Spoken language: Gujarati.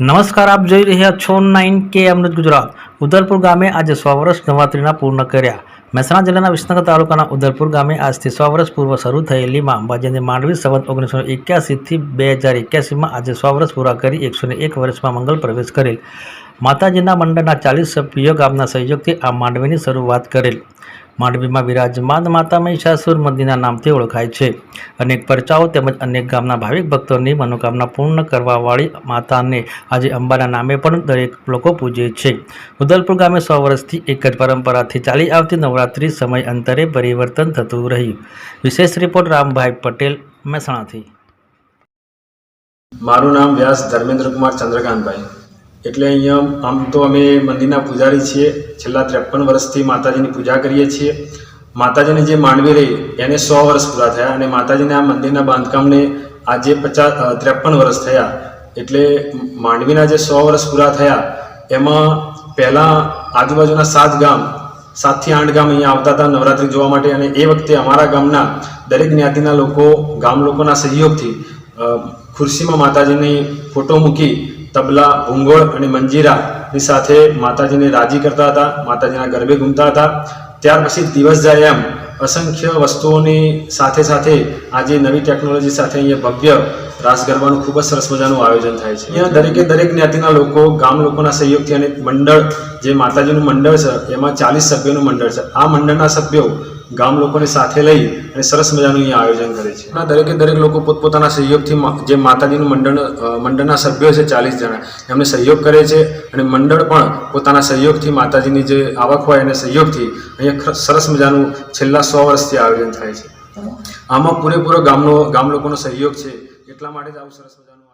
નમસ્કાર, આપ જોઈ રહ્યા છો નાઇન કે અમૃત ગુજરાત. ઉદલપુર ગામે આજે સો વર્ષ નવરાત્રિના પૂર્ણ કર્યા. મહેસાણા જિલ્લાના વિસનગર તાલુકાના ઉદલપુર ગામે આજથી સો વર્ષ પૂર્વ શરૂ થયેલી માં અંબાજીની માંડવી સંવત ઓગણીસો એક્યાસીથી બે હજાર એક્યાસીમાં આજે સો વર્ષ પૂરા કરી એકસો એક વર્ષમાં મંગલ પ્રવેશ કરેલ. માતાજીના મંડળના ચાલીસ સભ્યો ગામના સહયોગથી આ માંડવીની શરૂઆત કરેલ. માંડવીમાં વિરાજમાન માતા મહિષાસુર મંદિરના નામથી ઓળખાય છે. અનેક પરચાઓ તેમજ અનેક ગામના ભાવિક ભક્તોની મનોકામના પૂર્ણ કરવાવાળી માતાને આજે અંબાના નામે પણ દરેક લોકો પૂજે છે. ઉદલપુર ગામે સો વર્ષથી એક જ પરંપરાથી ચાલી આવતી નવરાત્રિ સમય અંતરે પરિવર્તન થતું રહ્યું. વિશેષ રિપોર્ટ રામભાઈ પટેલ, મહેસાણાથી. મારું નામ વ્યાસ ધર્મેન્દ્રકુમાર ચંદ્રકાંતભાઈ. એટલે અહીંયા આમ તો અમે મંદિરના પૂજારી છીએ. છેલ્લા ત્રેપન વર્ષથી માતાજીની પૂજા કરીએ છીએ. માતાજીની જે માંડવી રહી, એને સો વર્ષ પૂરા થયા અને માતાજીના આ મંદિરના બાંધકામને આજે પચાસ ત્રેપન વર્ષ થયા. એટલે માંડવીના જે સો વર્ષ પૂરા થયા, એમાં પહેલાં આજુબાજુના સાત ગામ, સાતથી આઠ ગામ અહીંયા આવતા હતા નવરાત્રિ જોવા માટે અને એ વખતે અમારા ગામના દરેક જ્ઞાતિના લોકો, ગામ લોકોના સહયોગથી ખુરશીમાં માતાજીની ફોટો મૂકી તબલા, ભૂંગોળ અને મંજીરાની સાથે માતાજીને રાજી કરતા હતા, માતાજીના ગરબે ઘૂમતા હતા. ત્યાર પછી દિવસ જાય એમ અસંખ્ય વસ્તુઓની સાથે સાથે આજે નવી ટેકનોલોજી સાથે અહીંયા ભવ્ય રાસ ગરબાનું ખૂબ જ સરસ મજાનું આયોજન થાય છે. અહીંયા દરેકે દરેક જ્ઞાતિના લોકો ગામ લોકોના સહયોગથી અને મંડળ જે માતાજીનું મંડળ છે એમાં ચાલીસ સભ્યોનું મંડળ છે. આ મંડળના સભ્યો ગામ લોકોને સાથે લઈ અને સરસ મજાનું અહીંયા આયોજન કરે છે. આ દરેકે દરેક લોકો પોતપોતાના સહયોગથી જે માતાજીનું મંડળ મંડળના સભ્યો છે ચાલીસ જણા એમને સહયોગ કરે છે અને મંડળ પણ પોતાના સહયોગથી માતાજીની જે આવક હોય એને સહયોગથી અહીંયા સરસ મજાનું છેલ્લા સો વર્ષથી આયોજન થાય છે. આમાં પૂરેપૂરો ગામનો ગામ લોકોનો સહયોગ છે. એટલા માટે જ આવું સરસ મજાનું આયોજન